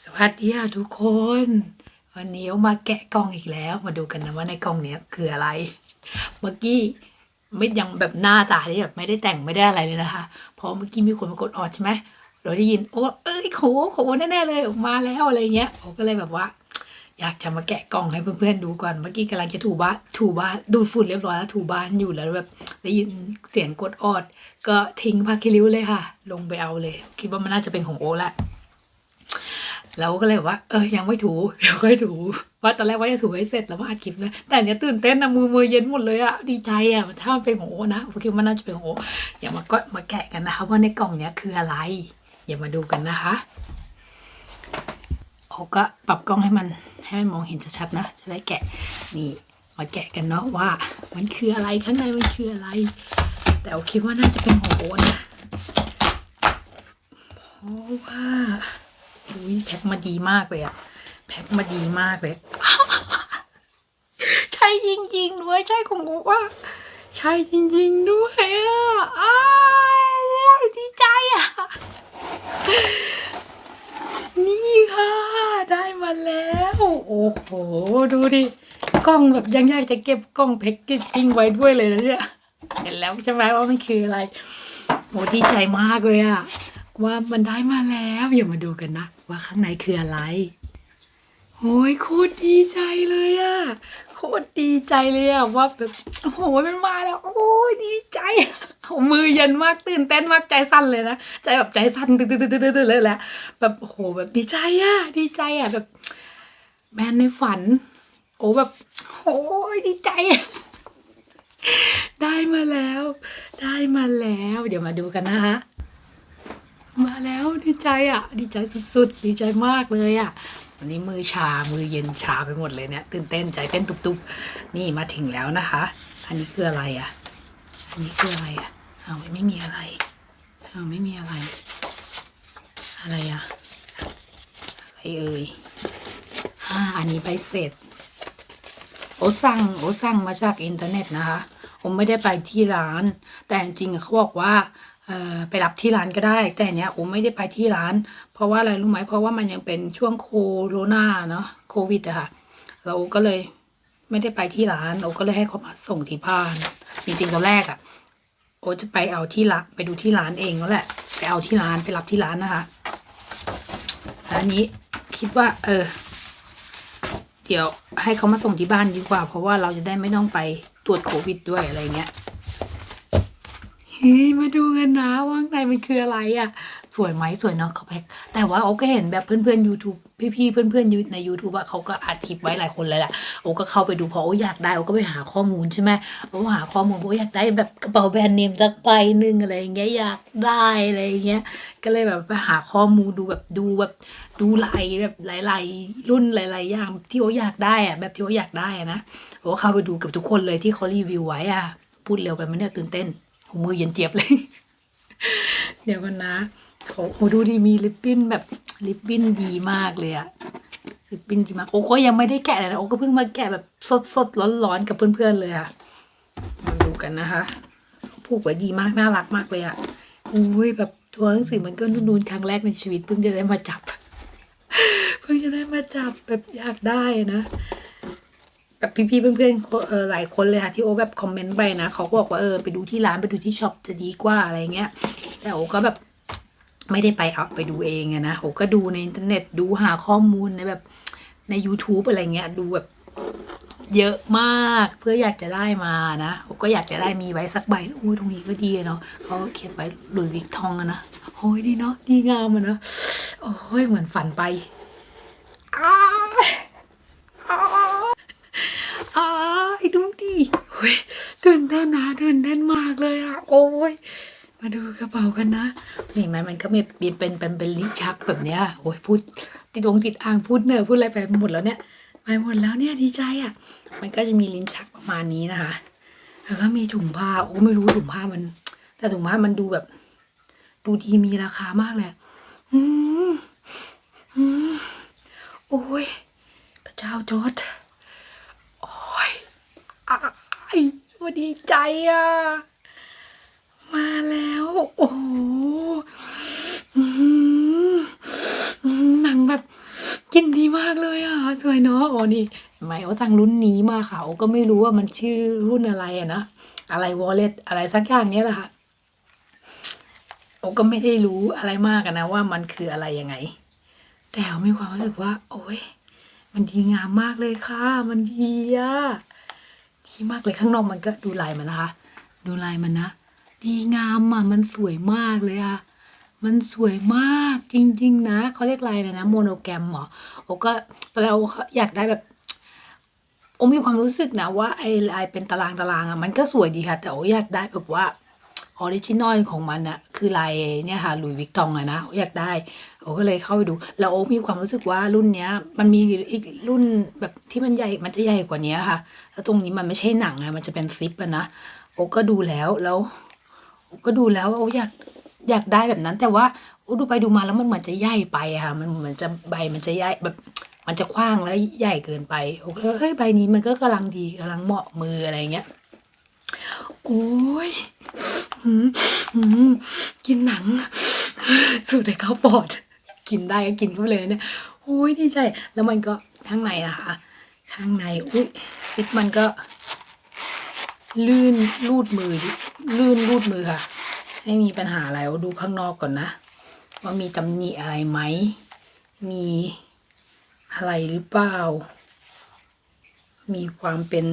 สวัสดีค่ะทุกคน วันนี้เอามาแกะกล่องอีกแล้ว มาดูกันนะว่าในกล่องเนี้ยคืออะไร เมื่อกี้ไม่ยังแบบหน้าตาที่แบบไม่ได้แต่งไม่ได้อะไรเลยนะคะ เพราะเมื่อกี้มีคนมากดออดใช่ไหมเราได้ยินโอ้เอ้ยโขโขแน่ๆเลยออกมาแล้วอะไรเงี้ยผมก็เลยแบบว่า อยากจะมาแกะกล่องให้เพื่อนๆดูก่อนเมื่อกี้กำลังจะถูบ้านถูบ้านดูดฝุ่นเรียบร้อยแล้วถูบ้านอยู่แล้วแบบได้ยินเสียงกดออด ก็ทิ้งผ้าคิริ้วเลยค่ะ ลงไปเอาเลย คิดว่ามันน่าจะเป็นของโอละ เราก็เลยแบบว่า เออยังไม่ถูเดี๋ยวค่อยถูว่าตอนแรกว่าจะถูให้เสร็จแล้วมาอัดคลิปนะแต่อันเนี้ยตื่นเต้นนะมือมือเย็นหมดเลยอะดีใจอะถ้ามันเป็นของโอนะผมคิดว่ามันน่าจะเป็นของโออย่ามาก็มาแกะกันนะคะว่าในกล่องเนี้ยคืออะไร อย่ามาดูกันนะคะโอก็ปรับกล้องให้มันให้มันมองเห็นชัดๆนะ จะได้แกะนี่มาแกะกันเนาะว่า มันคืออะไรข้างในมันคืออะไร แต่โอคิดว่าน่าจะเป็นของโอนะเพราะว่า อุ้ยแพ็คมาดีมากเลยอะแพ็คมาดีมากเลยใช่จริงๆด้วยใช่ของกูว่าใช่จริงๆด้วยอะอ้าวดีใจอะนี่ค่ะ ได้มาแล้ว โอ้โห ดูดิกล้องแบบยังยากจะเก็บกล้องแพ็กเกจจิ้งไว้ด้วยเลยนะเนี่ยเห็นแล้วใช่ไหมว่ามันคืออะไรโอ้ดีใจมากเลยอะ ว่ามันได้มาแล้วอย่ามาดูกันนะ ว่าข้างในคืออะไรโอ้ยโคตรดีใจเลยอะโคตรดีใจเลยอะว่าแบบโอ้โหมันมาแล้ว โอ้ยดีใจโอ้มือเย็นมากตื่นเต้นมากใจสั่นเลยนะใจแบบใจสั่นตื่นตื่นตื่นเลยแหละแบบโอ้โหแบบดีใจอะดีใจอะแบบแบนในฝัน โอ้แบบโอ้ยดีใจอะได้มาแล้ว ได้มาแล้ว เดี๋ยวมาดูกันนะคะ มาแล้วดีใจอะ ดีใจสุดๆ ดีใจมากเลยอะ วันนี้มือชา มือเย็นชาไปหมดเลยเนี่ยตื่นเต้นใจเต้นตุบๆ นี่มาถึงแล้วนะคะ อันนี้คืออะไรอะ อันนี้คืออะไรอะเอาวไม่มีอะไรเอาวไม่มีอะไร อะไรอะ อะไรเอ่ยอ่าอันนี้ใบเสร็จ โอสั่งโอสั่งมาจากอินเทอร์เน็ตนะคะ ผมไม่ได้ไปที่ร้าน แต่จริงๆเขาบอกว่า ไปรับที่ร้านก็ได้ แต่เนี้ยโอ้ไม่ได้ไปที่ร้าน เพราะว่าอะไรรู้ไหมเพราะว่ามันยังเป็นช่วงโคโรนาเนาะโควิดอะค่ะ เราก็เลยไม่ได้ไปที่ร้านโอก็เลยให้เขามาส่งที่บ้าน จริงๆตอนแรกอะโอจะไปเอาที่ร้านไปดูที่ร้านเองแล้วแหละ ไปเอาที่ร้านไปรับที่ร้านนะคะอันนี้คิดว่า เออ เดี๋ยวให้เขามาส่งที่บ้านดีกว่า เพราะว่าเราจะได้ไม่ต้องไปตรวจโควิดด้วยอะไรเงี้ย มาดูกันนะว่าข้างในมันคืออะไรอะ่ะ สวยไหมสวยเนาะเขาแพ็คแต่ว่าโอก็เห็นแบบเพื่อนๆ YouTube พี่ๆเพื่อนๆใน YouTube อะเขาก็อัดคลิปไว้หลายคนเลยแหละโอก็เข้าไปดูเพราะโออยากได้โอก็ไปหาข้อมูลใช่ไหมโอหาข้อมูลโออยากได้แบบกระเป๋าแบรนด์เนมสักใบหนึ่งอะไรอย่างเงี้ยอยากได้อะไรอย่างเงี้ยก็เลยแบบไปหาข้อมูลดูแบบดูแบบดูหลายแบบหลายๆรุ่นหลายๆอย่างที่โออยากได้อะแบบที่โออยากได้อะนะโอเข้าไปดูกับทุกคนเลยที่เขารีวิวไว้อะพูดเร็วไปไหมเนี่ยตื่นเต้น หูมือเย็นเจี๊ยบเลย เดี๋ยวกันนะเขาโอ้ดูดีมีลิปบิ้นแบบลิปบิ้นดีมากเลยอะลิปบิ้นดีมากโอ้ก็ยังไม่ได้แกะเลยนะโอ้ก็เพิ่งมาแกะแบบสดๆร้อนๆกับเพื่อนๆเลยอะมาดูกันนะคะผูกไว้ดีมากน่ารักมากเลยอะอุ้ยแบบตัวหนังสือมันก็นูนๆครั้งแรกในชีวิตเพิ่งจะได้มาจับ เพิ่งจะได้มาจับแบบอยากได้นะ แบบพี่ๆเพื่อนๆเออหลายคนเลยค่ะที่โอแบบคอมเมนต์ไปนะเขาก็บอกว่าเออไปดูที่ร้านไปดูที่ช็อปจะดีกว่าอะไรเงี้ย แต่โอก็แบบไม่ได้ไปเอาไปดูเองอะนะโอก็ดูในอินเทอร์เน็ตดูหาข้อมูลในแบบใน YouTube อะไรเงี้ยดูแบบเยอะมากเพื่ออยากจะได้มานะโอก็อยากจะได้มีไว้สักใบอุ้ตรงนี้ก็ดีเนาะเขาเขียนไว้หลุยส์วิกทองอะนะโอ้ยดีเนาะดีงามอะเนาะโอ้ยเหมือนฝันไปอ้ายอ้ายอ้าย ดูดิโอ้ยตื่นเต้นนะตื่นเต้นมากเลยอะโอ้ยมาดูกระเป๋ากันนะนี่ไหมมันก็มีเป็นเป็นเป็นปนลิ้นชักแบบเนี้ยโอ้ยพูดติดองติดอ่างพูดเนอพูดอะไรไปหมดแล้วเนี่ยไปหมดแล้วเนี่ยดีใจอะ มันก็จะมีลิ้นชักประมาณนี้นะคะ แล้วก็มีถุงผ้าโอ้ไม่รู้ถุงผ้ามัน แต่ถุงผ้ามันดูแบบ ดูดีมีราคามากเลยอะอืมอืมโอ้ยพระเจ้าจอดโอ้ยอ้าย ว่าดีใจอะ มาแล้ว โอ้โหหนังแบบกินดีมากเลยอะ สวยเนาะโอ้นี่ไม่โอ้สั่งรุ่นนี้มาค่ะโอ้ก็ไม่รู้ว่ามันชื่อรุ่นอะไรอะนะ อะไรวอลเล็ตอะไรสักอย่างเนี้ยแหละค่ะโอ้ก็ไม่ได้รู้อะไรมากนะว่ามันคืออะไรยังไง แต่มีความรู้สึกว่า โอ้ยมันดีงามมากเลยค่ะ มันดีอะ ดีมากเลยข้างนอกมันก็ดูลายมันนะคะ ดูลายมันนะ ดีงามอะมันสวยมากเลยค่ะ มันสวยมากจริง ๆ นะเขาเรียกลายนะนะโมโนแกรมเหรอโอก็ตอนแรกโอ้อยากได้แบบโอมีความรู้สึกนะว่าไอ้ลายเป็นตารางตารางอะมันก็สวยดีค่ะ แต่โอ้อยากได้แบบว่า ออริจินอลของมันอะคือลายเนี่ยค่ะลุยวิกตองอะนะอยากได้โอก็เลยเข้าไปดูแล้วโอ้มีความรู้สึกว่ารุ่นเนี้ย มันมีอีกรุ่นแบบที่มันใหญ่มันจะใหญ่กว่านี้ค่ะ แล้วตรงนี้มันไม่ใช่หนังอะมันจะเป็นซิปอะนะโอ้ก็ดูแล้วแล้วโอก็ดูแล้วโออยากอยากได้แบบนั้น แต่ว่าโอดูไปดูมาแล้วมันเหมือนจะใหญ่ไปค่ะ มันเหมือนจะใบมันจะใหญ่แบบมันจะกว้างแล้วใหญ่เกินไปโอ้ก็เฮ้ยใบนี้มันก็กำลังดีกำลังเหมาะมืออะไรเงี้ยโอ้ย กินหนัง สูดในข้าวปอด กินได้ก็กินเข้าเลยเนี่ยโอ้ยดีใจ แล้วมันก็ข้างในนะคะ ข้างใน อุ้ยซิปมันก็ ลื่นรูดมือ ลื่นรูดมือค่ะ ไม่มีปัญหาอะไรเอาดูข้างนอกก่อนนะ ว่ามีตำหนิอะไรไหม มีอะไรหรือเปล่า มีความเป็น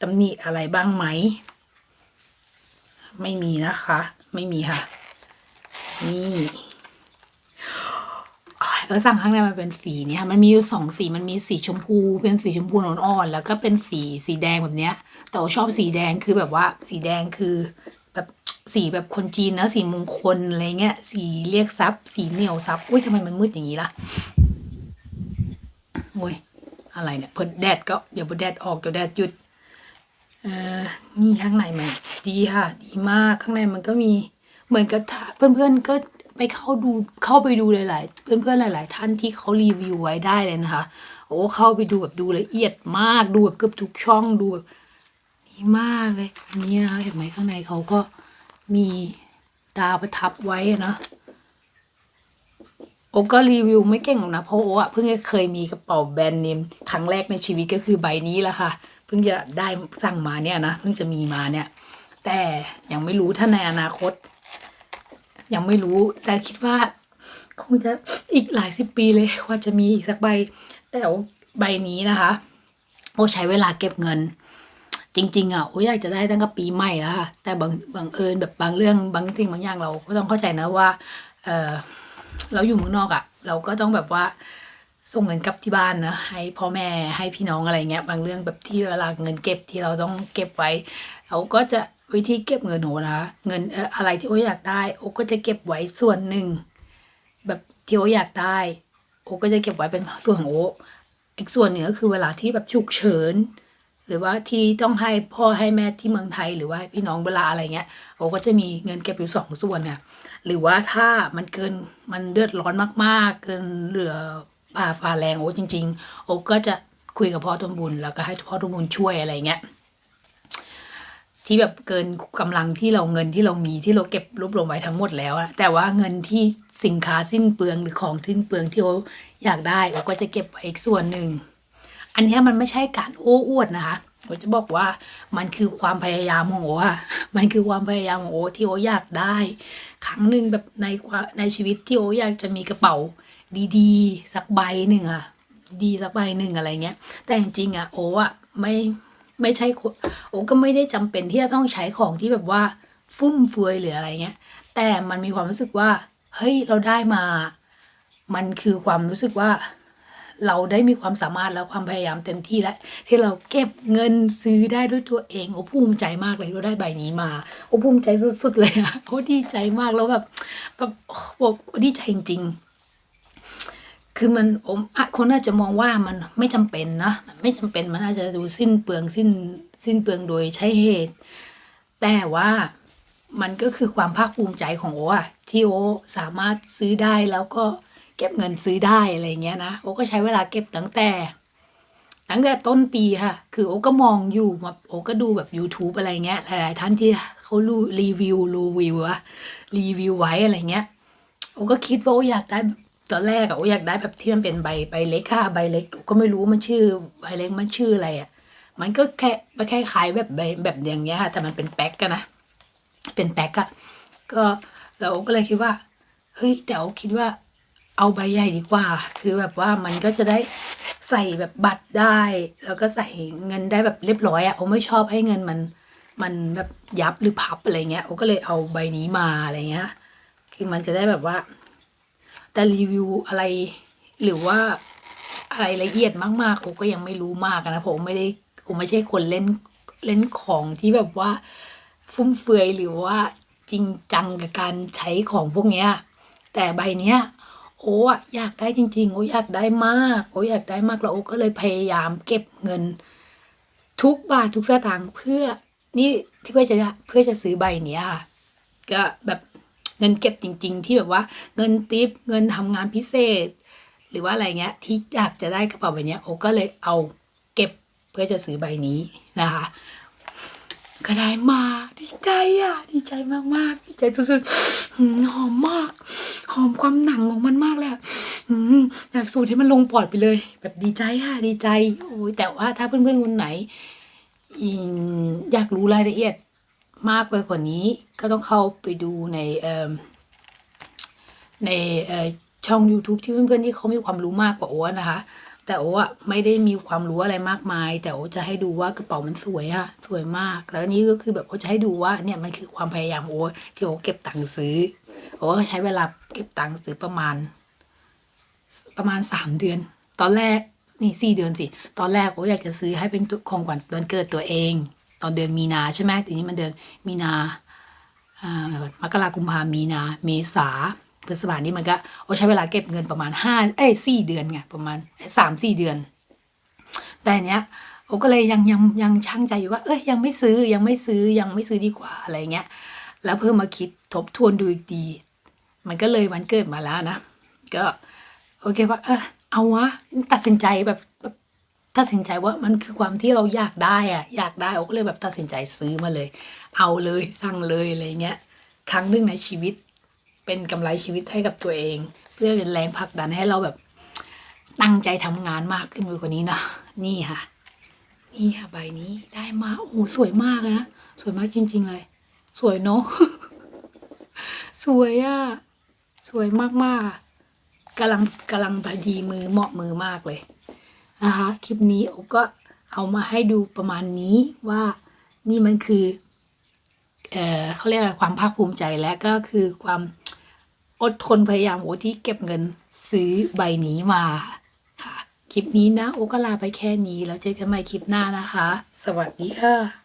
ตำหนิอะไรบ้างไหม ไม่มีนะคะ ไม่มีค่ะ นี่อ้าสั่งข้างในมันเป็นสีเนี่ย มันมีอยู่สองสีมันมีสีชมพู เป็นสีชมพูอ่อนๆแล้วก็เป็นสีสีแดงแบบเนี้ย แต่ว่าชอบสีแดงคือแบบว่า สีแดงคือ แบบสีแบบคนจีนนะสีมงคลอะไรเงี้ย สีเรียกทรัพย์สีเหนียวทรัพย์อุ้ยทำไมมันมืดอย่างนี้ล่ะโอ้ยอะไรเนี่ยเพิ่นแดดก็เดี๋ยวพอแดดออกเดี๋ยวแดดหยุด นี่ข้างในมันดีค่ะ ดีมากข้างในมันก็มีเหมือนกับเพื่อนๆก็ไปเข้าดูเข้าไปดูหลายๆ เพื่อนๆหลาย ๆ ท่านที่เขารีวิวไว้ได้เลยนะคะโอ้เข้าไปดูแบบดูละเอียดมากดูแบบเกือบทุกช่องดูแบบดีมากเลยอันนี้นะคะเห็นไหมข้างในเขาก็มีตาประทับไว้นะโอก็รีวิวไม่เก่งหรอกนะเพราะโออะเพิ่งเคยมีกระเป๋าแบรนด์เนมครั้งแรกในชีวิตก็คือใบนี้แหละค่ะ พิ่งจะได้สั่งมาเนี่ยนะเพิ่งจะมีมาเนี่ย แต่ยังไม่รู้ถ้าในอนาคต ยังไม่รู้แต่คิดว่า คงจะอีกหลายสิบปีเลยว่าจะมีอีกสักใบ แต่ใบนี้นะคะโอใช้เวลาเก็บเงิน จริง ๆอะโออยากจะได้ตั้งแต่ปีใหม่แล้วค่ะแต่บางบางเอิญแบบบางเรื่องบางสิ่งบางอย่างเราก็ต้องเข้าใจนะว่า เออเราอยู่เมืองนอกอะ่ะ เราก็ต้องแบบว่า ส่งเงินกลับที่บ้านนะให้พ่อแม่ให้พี่น้องอะไรเงี้ยบางเรื่องแบบที่เวลาเงินเก็บที่เราต้องเก็บไว้เราก็จะวิธีเก็บเงินโหนะคะเงินอะไรที่โออยากได้ โอก็จะเก็บไว้ส่วนหนึ่ง แบบที่โออยากได้ โอก็จะเก็บไว้เป็นส่วนของโออีกส่วนหนึ่งก็คือเวลาที่แบบฉุกเฉินหรือว่าที่ต้องให้พ่อให้แม่ที่เมืองไทยหรือว่าพี่น้องเวลาอะไรเงี้ยโอก็จะมีเงินเก็บอยู่สองส่วนเนี่ยหรือว่าถ้ามันเกินมันเดือดร้อนมาก ๆ เกินเหลือ ผ่าฟ้าแรงโอ้จริง ๆ โอ้ก็จะคุยกับพ่อต้นบุญ แล้วก็ให้พ่อต้นบุญช่วยอะไรเงี้ยที่แบบเกินกำลังที่เราเงินที่เรามีที่เราเก็บรวบรวมไว้ทั้งหมดแล้วอะแต่ว่าเงินที่สินค้าสิ้นเปลืองหรือของสิ้นเปลืองที่โออยากได้โอ้ก็จะเก็บไว้อีกส่วนหนึ่งอันนี้มันไม่ใช่การโอ้อวดนะคะผมจะบอกว่ามันคือความพยายามของโออะมันคือความพยายามของโอที่โออยากได้ ครั้งหนึ่งแบบในในชีวิตที่โออยากจะมีกระเป๋า ดีๆ สักใบหนึ่งอะดีสักใบหนึ่งอะไรเงี้ย แต่จริงๆอะโออะไม่ไม่ใช่โอก็ไม่ได้จำเป็นที่จะต้องใช้ของที่แบบว่าฟุ่มเฟือยหรืออะไรเงี้ย แต่มันมีความรู้สึกว่า เฮ้ยเราได้มา มันคือความรู้สึกว่า เราได้มีความสามารถและความพยายามเต็มที่แล้วที่เราเก็บเงินซื้อได้ด้วยตัวเองโอ้ภูมิใจมากเลยเราได้ใบนี้มาโอ้ภูมิใจสุดๆเลยอะโอ้ดีใจมากแล้วแบบแบบโอ้ดีใจจริงๆ คือมันผมอะคนอาจจะมองว่ามันไม่จำเป็นนะมันไม่จำเป็นมันอาจจะดูสิ้นเปลืองสิ้นสิ้นเปลืองโดยใช้เหตุ แต่ว่ามันก็คือความภาคภูมิใจของโออะที่โอสามารถซื้อได้แล้วก็เก็บเงินซื้อได้อะไรเงี้ยนะโอก็ใช้เวลาเก็บตั้งแต่ตั้งแต่ต้นปีค่ะ คือโอก็มองอยู่แบบโอก็ดูแบบ YouTube อะไรเงี้ยหลายๆท่านที่เขารูรีวิวรีวิวอะรีวิวไว้อะไรเงี้ยโอก็คิดว่าโออยากได้ ตอนแรกอะโอ้อยากได้แบบที่มันเป็นใบใบเล็กค่ะใบเล็กก็ไม่รู้มันชื่อใบเล็กมันชื่ออะไรอะมันก็แค่มันคล้ายๆแบบใบแบบอย่างเงี้ยค่ะ แต่มันเป็นแป๊กกันนะเป็นแป๊กอะก็เราก็เลยคิดว่าเฮ้ยแต่โอคิดว่าเอาใบใหญ่ดีกว่า คือแบบว่ามันก็จะได้ใส่แบบบัตรได้ แล้วก็ใส่เงินได้แบบเรียบร้อยอะโอไม่ชอบให้เงินมันมันแบบยับหรือพับอะไรเงี้ยโอก็เลยเอาใบนี้มาอะไรเงี้ย คือมันจะได้แบบว่า แต่รีวิวอะไรหรือว่าอะไรละเอียดมากๆโอก็ยังไม่รู้มากนะผมไม่ได้ผมไม่ใช่คนเล่นเล่นของที่แบบว่า ฟุ่มเฟือยหรือว่าจริงจังกับการใช้ของพวกเนี้ยแต่ใบเนี้ยโอ้อยากได้จริง ๆ โอ้อยากได้มากโอ้อยากได้มากแล้วโอ้ก็เลยพยายามเก็บเงิน ทุกบาททุกสตางค์เพื่อนี่ที่เพื่อจะเพื่อจะซื้อใบเนี้ยค่ะก็แบบ เงินเก็บจริง ๆ ที่แบบว่าเงินติปเงินทำงานพิเศษ หรือว่าอะไรเงี้ยที่อยากจะได้กระเป๋าใบนี้โอ้ก็เลยเอาเก็บเพื่อจะซื้อใบนี้นะคะ ก็ได้มาดีใจอะ ดีใจมากๆดีใจสุดๆหืมหอมมาก หอมความหนังของมันมากเลยอะหืมอยากสูดให้มันลงปอดไปเลย แบบดีใจค่ะดีใจโอ้ยแต่ว่าถ้าเพื่อนๆคนไหนอยากรู้รายละเอียด มากไปกว่านี้ก็ต้องเข้าไปดูในในช่อง YouTube ที่เพื่อนๆที่เขามีความรู้มากกว่าโอ้นะคะ แต่โอ้อะไม่ได้มีความรู้อะไรมากมาย แต่โอ้จะให้ดูว่ากระเป๋ามันสวยอะสวยมาก แล้วนี่ก็คือแบบโอ้จะให้ดูว่าเนี่ยมันคือความพยายามโอ้ที่โอ้เก็บตังค์ซื้อโอ้ใช้เวลาเก็บตังค์ซื้อประมาณ ประมาณสามเดือน ตอนแรกนี่สี่เดือนสิตอนแรกโอ้อยากจะซื้อให้เป็นของขวัญวันเกิดตัวเอง ตอนเดือนมีนาใช่ไหมทีนี้มันเดือนมีนาอ่ามกรากุมภามีนา เมษาพฤษภานี่มันก็โอ้ใช้เวลาเก็บเงินประมาณห้าเอ้ยสี่เดือนไงประมาณสามสี่เดือน แต่อันเนี้ยโอก็เลยยังยังยังช่างใจอยู่ว่า เอ้ยยังไม่ซื้อยังไม่ซื้อยังไม่ซื้อดีกว่าอะไรเงี้ย แล้วเพิ่มมาคิดทบทวนดูอีกดีมันก็เลยวันเกิดมาแล้วนะ ก็ โอเคว่า เออเอาวะตัดสินใจแบบ ตัดสินใจว่ามันคือความที่เราอยากได้อะอยากได้โอ้ก็เลยแบบตัดสินใจซื้อมาเลย เอาเลยสั่งเลยอะไรเงี้ยครั้งหนึ่งในชีวิต เป็นกำไรชีวิตให้กับตัวเอง เพื่อเป็นแรงผลักดันให้เราแบบตั้งใจทำงานมากขึ้นไปกว่านี้นะนี่ค่ะ นี่ค่ะใบนี้ได้มาโอ้โหสวยมากเลยนะสวยมากจริง ๆ เลย สวยเนาะสวยอะสวยมากๆกำลังกำลังพอดีมือเหมาะมือมากเลย นะคะ คลิปนี้โอก็เอามาให้ดูประมาณนี้ว่านี่มันคือเออเขาเรียกอะไรความภาคภูมิใจและก็คือความอดทนพยายามโอที่เก็บเงินซื้อใบนี้มาค่ะ คลิปนี้นะโอก็ลาไปแค่นี้แล้วเจอกันใหม่คลิปหน้านะคะ สวัสดีค่ะ